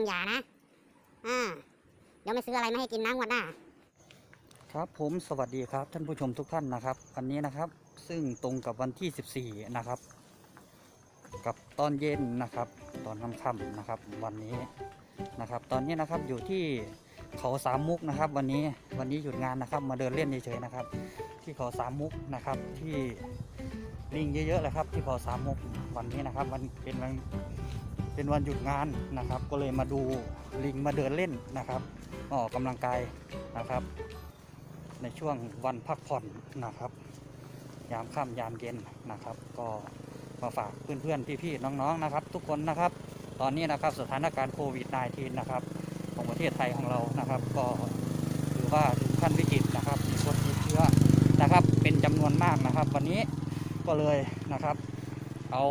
มึงอย่านะ อ่า เดี๋ยวไม่ซื้ออะไรมาให้กินนะงวดหน้า ครับผมสวัสดีครับท่านผู้ชมทุกท่านนะครับ วันนี้นะครับซึ่งตรงกับวันที่ 14 นะครับ กับตอนเย็นนะครับ ตอนค่ำๆนะครับ วันนี้นะครับ ตอนนี้นะครับอยู่ที่เขาสามมุกนะครับ วันนี้วันนี้หยุดงานนะครับ มาเดินเล่นเฉยๆนะครับ ที่เขาสามมุกนะครับที่ลิงเยอะๆเลยครับ ที่เขาสามมุกวันนี้นะครับ วันเป็นวัน เป็นวันหยุดงานนะครับ ก็เลยมาดูลิงมาเดินเล่นนะครับออกกำลังกายนะครับ ในช่วงวันพักผ่อนนะครับ ยามค่ำยามเย็นนะครับ ก็มาฝากเพื่อนๆพี่ๆน้องๆนะครับ ทุกคนนะครับ ตอนนี้นะครับสถานการณ์โควิด -19 นะครับของประเทศไทยของเรานะครับ ก็ถือว่าถึงขั้นวิกฤตนะครับมีคนติดเชื้อนะครับ เป็นจำนวนมากนะครับ วันนี้ก็เลยนะครับ เอา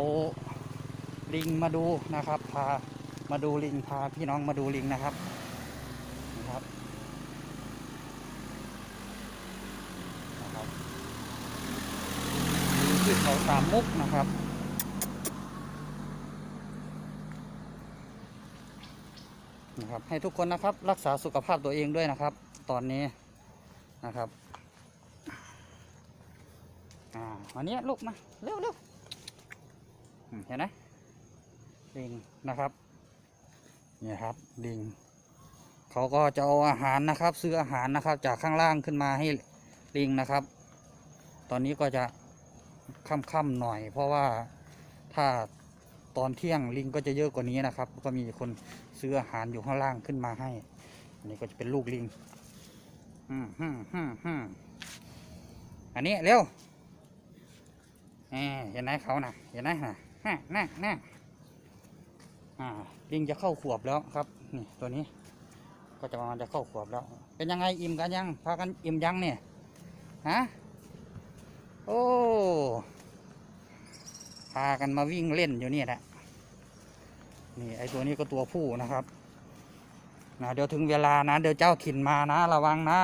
ลิงมาดูนะครับ พามาดูลิงพาพี่น้องมาดูลิงนะครับนะครับนะครับที่เขาสามมุกนะครับนะครับให้ทุกคนนะครับรักษาสุขภาพตัวเองด้วยนะครับ ตอนนี้นะครับอ่าวันนี้ลูกมาเร็วเร็วเห็นไหม ลิงนะครับเนี่ยครับลิงเขาก็จะเอาอาหารนะครับซื้ออาหารนะครับ จากข้างล่างขึ้นมาให้ลิงนะครับ ตอนนี้ก็จะค่ำๆหน่อย เพราะว่าถ้าตอนเที่ยงลิงก็จะเยอะกว่านี้นะครับ ก็มีคนซื้ออาหารอยู่ข้างล่างขึ้นมาให้อันนี้ก็จะเป็นลูกลิงอืมฮึมฮึมฮึมอันนี้เร็วเห็นไหมเขานะเห็นไหมนะฮะน่ะน่ะ อ่าลิงจะเข้าขวบแล้วครับนี่ตัวนี้ ก็จะประมาณจะเข้าขวบแล้ว เป็นยังไงอิ่มกันยังพากันอิ่มยังเนี่ยฮะโอ้พากันมาวิ่งเล่นอยู่นี่แหละนี่ไอตัวนี้ก็ตัวผู้นะครับนะเดี๋ยวถึงเวลานะ เดี๋ยวเจ้าถิ่นมานะ ระวังนะ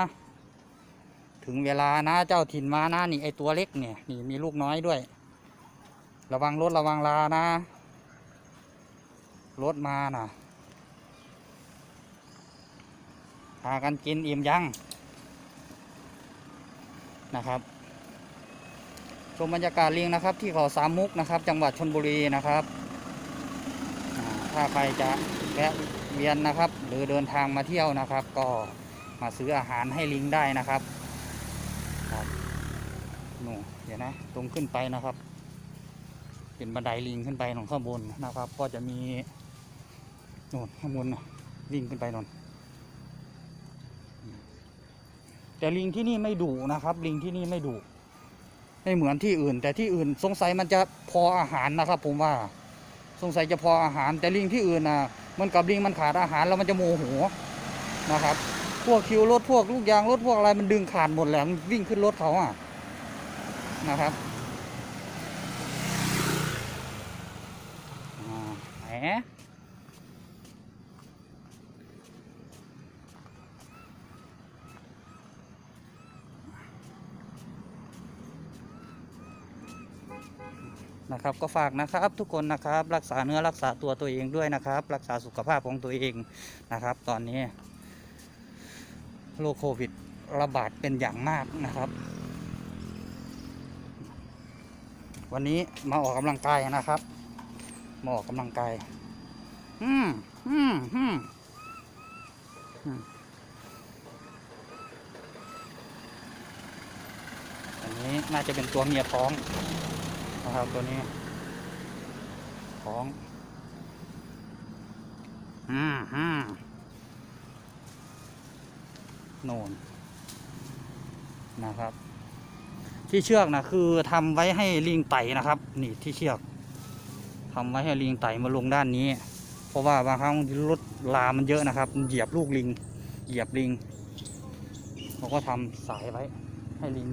ถึงเวลานะเจ้าถิ่นมานะนี่ไอตัวเล็กเนี่ยนี่มีลูกน้อยด้วย ระวังรถระวังลานะ รถมานะพากันกินอิ่มยังนะครับ ชมบรรยากาศลิงนะครับ ที่เขาสามมุกนะครับ จังหวัดชนบุรีนะครับ ถ้าใครจะแวะเวียนนะครับ หรือเดินทางมาเที่ยวนะครับ ก็มาซื้ออาหารให้ลิงได้นะครับครับนู่เดี๋ยวนะ ตรงขึ้นไปนะครับ เป็นบันไดลิงขึ้นไปตรงข้างบนนะครับ ก็จะมี นู่นข้างบนน่ะวิ่งขึ้นไปนนแต่ลิงที่นี่ไม่ดุนะครับ ลิงที่นี่ไม่ดุไม่เหมือนที่อื่น แต่ที่อื่นสงสัยมันจะพออาหารนะครับ ผมว่า สงสัยจะพออาหาร แต่ลิงที่อื่นนะมันกับลิงมันขาดอาหารแล้วมันจะโมโหนะครับ พวกคิวรถพวกลูกยางรถพวกอะไรมันดึงขาดหมดแล้ววิ่งขึ้นรถเขาอะนะครับอ่าแหม นะครับ ก็ฝากนะครับทุกคนนะครับ รักษาเนื้อรักษาตัวตัวเองด้วยนะครับ รักษาสุขภาพของตัวเองนะครับ ตอนนี้โรคโควิดระบาดเป็นอย่างมากนะครับ วันนี้มาออกกำลังกายนะครับ มาออกกำลังกายอืมอืมอืมอันนี้น่าจะเป็นตัวเมียท้อง นะครับตัวนี้ท้องอืมอืมโน่นนะครับ ที่เชือกนะคือทำไว้ให้ลิงไต่นะครับ นี่ที่เชือกทำไว้ให้ลิงไต่มาลงด้านนี้ เพราะว่าบางครั้งรถลามันเยอะนะครับเหยียบลูกลิง เหยียบลิงเขาก็ทำสายไว้ให้ลิง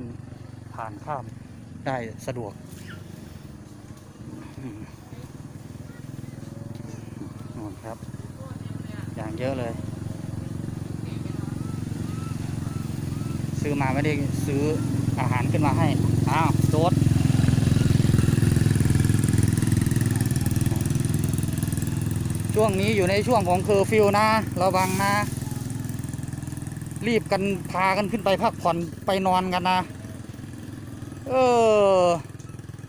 ผ่านข้ามได้สะดวก นู่นครับ อย่างเยอะเลย ซื้อมาไม่ได้ซื้ออาหารขึ้นมาให้ อ้าวโดดช่วงช่วงนี้อยู่ในช่วงของเคอร์ฟิวนะ ระวังนะ รีบกันพากันขึ้นไปพักผ่อนไปนอนกันนะ เออ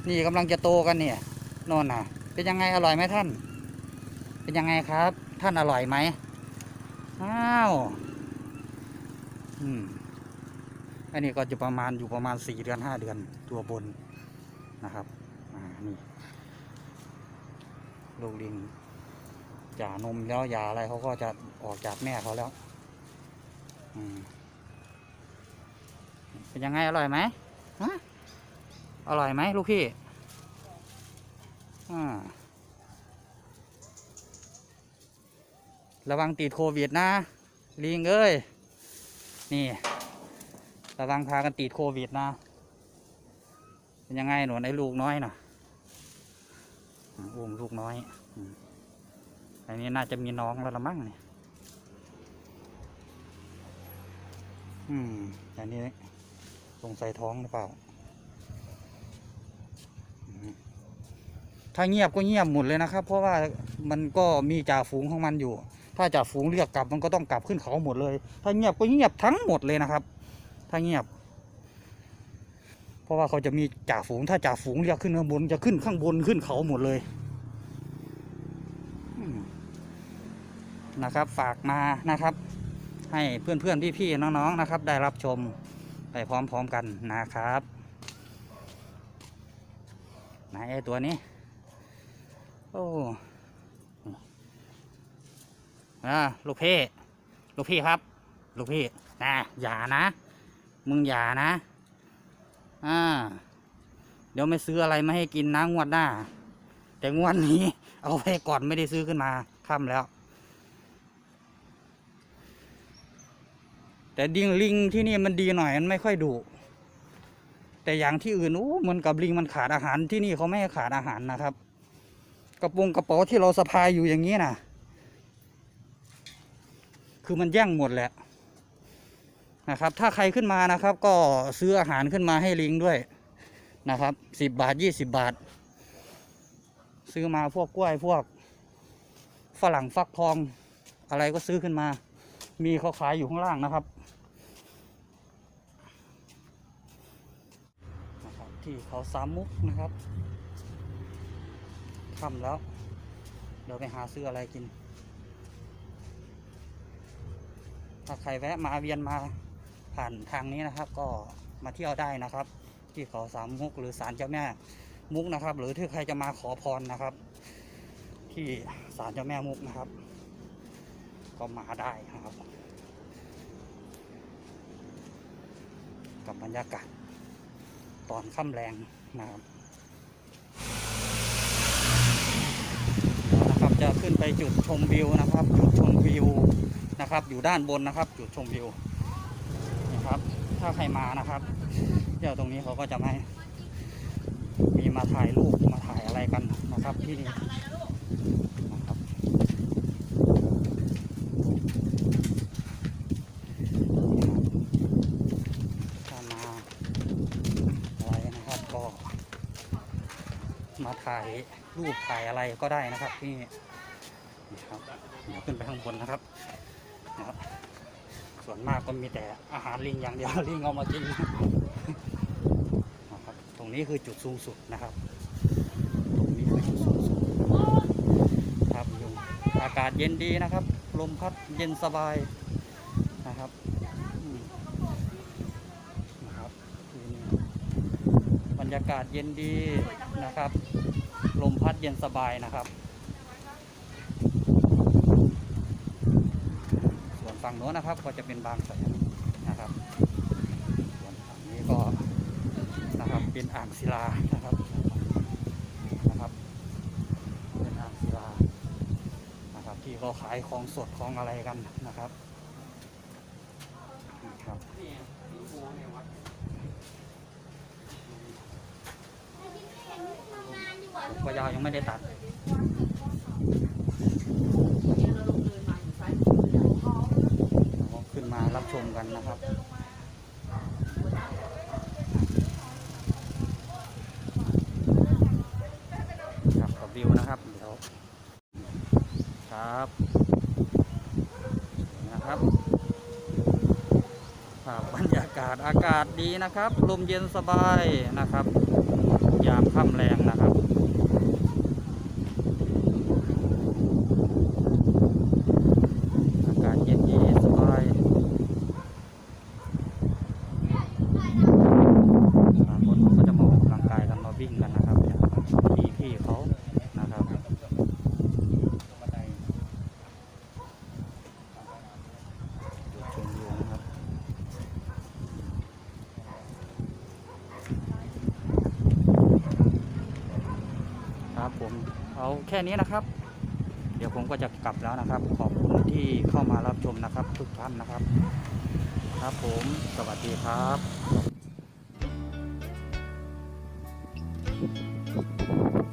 นี่กำลังจะโตกันเนี่ย นอนน่ะ เป็นยังไงอร่อยไหมท่าน เป็นยังไงครับ ท่านอร่อยไหมอ้าวอืมอันนี้ก็จะประมาณอยู่ประมาณสี่เดือนห้าเดือนตัวบนนะครับอ่านี่ลูกลิงจ่านมแล้วยาอะไรเขาก็จะออกจากแม่เขาแล้วอืมเป็นยังไงอร่อยไหมฮะอร่อยไหมลูกพี่ ระวังติดโควิดนะ ลิงเอ้ย นี่ ระวังพากันติดโควิดนะ เป็นยังไงหนูไอ้ลูกน้อยน่ะอุ้มลูกน้อย อันนี้น่าจะมีน้องแล้วละมั้งเนี่ยอืม อันนี้สงสัยท้องหรือเปล่าอืม ถ้าเงียบก็เงียบหมดเลยนะครับ เพราะว่ามันก็มีจ่าฝูงของมันอยู่ ถ้าจ่าฝูงเรียกกลับมันก็ต้องกลับขึ้นเขาหมดเลย ถ้าเงียบก็เงียบทั้งหมดเลยนะครับ ถ้าเงียบ เพราะว่าเขาจะมีจ่าฝูง ถ้าจ่าฝูงเรียกขึ้นข้างบนจะขึ้นข้างบนขึ้นเขาหมดเลยนะครับฝากมานะครับ ให้เพื่อนๆพี่ๆน้องๆนะครับ ได้รับชมไปพร้อมๆกันนะครับไหนไอตัวนี้ โอ้อ่าลูกพี่ ลูกพี่ครับ ลูกพี่นะอย่านะ มึงอย่านะ อ่า เดี๋ยวไม่ซื้ออะไรมาให้กินนะงวดหน้า แต่งวดนี้ เอาไปก่อนไม่ได้ซื้อขึ้นมาค่ำแล้ว แต่ดิงลิงที่นี่มันดีหน่อยมันไม่ค่อยดุแต่อย่างที่อื่นอู้เหมือนกับลิงมันขาดอาหารที่นี่เขาไม่ให้ขาดอาหารนะครับ ระโปรงกระเป๋าที่เราสะพายอยู่อย่างนี้นะคือมันแย่งหมดแหละนะครับ ถ้าใครขึ้นมานะครับ ก็ซื้ออาหารขึ้นมาให้ลิงด้วยนะครับสิบบาทยี่สิบบาท ซื้อมาพวกกล้วยพวกฝรั่งฟักทองอะไรก็ซื้อขึ้นมา มีเขาขายอยู่ข้างล่างนะครับนะครับ ที่เขาสามมุกนะครับ ค่ำแล้ว เดี๋ยวไปหาซื้ออะไรกิน ถ้าใครแวะมาเวียนมาผ่านทางนี้นะครับ ก็มาเที่ยวได้นะครับ ที่เขาสามมุกหรือศาลเจ้าแม่มุกนะครับ หรือถ้าใครจะมาขอพรนะครับ ที่ศาลเจ้าแม่มุกนะครับ ก็มาได้นะครับ กับบรรยากาศตอนค่ำแรงนะครับแล้วนะครับจะ ขึ้นไปจุดชมวิวนะครับ จุดชมวิวนะครับ อยู่ด้านบนนะครับ จุดชมวิวนะครับ ถ้าใครมานะครับเดี๋ยวตรงนี้เขาก็จะไม่มีมาถ่ายรูปมาถ่ายอะไรกันนะครับที่นี่นะครับถ้ามาอะไรนะครับก็มาถ่ายรูปถ่ายอะไรก็ได้นะครับที่นี่ ขึ้นไปข้างบนนะครับนะครับ ส่วนมากก็มีแต่อาหารลิงอย่างเดียวลิงเอามากินนะครับตรงนี้คือจุดสูงสุดนะครับ ตรงนี้คือจุดสูงสุดครับยู่อากาศเย็นดีนะครับ ลมพัดเย็นสบายนะครับนะครับบรรยากาศเย็นดีนะครับ ลมพัดเย็นสบายนะครับ ส่วน ฝั่งโน้นนะครับ ก็จะเป็นบางแสนนะครับส่วนฝั่งนี้ก็นะครับเป็นอ่างศิลานะครับนะครับ เป็นอ่างศิลานะครับที่เขาขายของสดของอะไรกันนะครับนี่ครับพยาวยังไม่ได้ตัด เราขึ้นมารับชมกันนะครับ ครับกับวิว นะครับเดี๋ยวครับครับนะครับภาพบรรยากาศอากาศดีนะครับ ลมเย็นสบายนะครับ ยามค่ำแรงนะครับ แค่นี้นะครับ เดี๋ยวผมก็จะกลับแล้วนะครับ ขอบคุณที่เข้ามารับชมนะครับ ทุกท่านนะครับ ครับผมสวัสดีครับ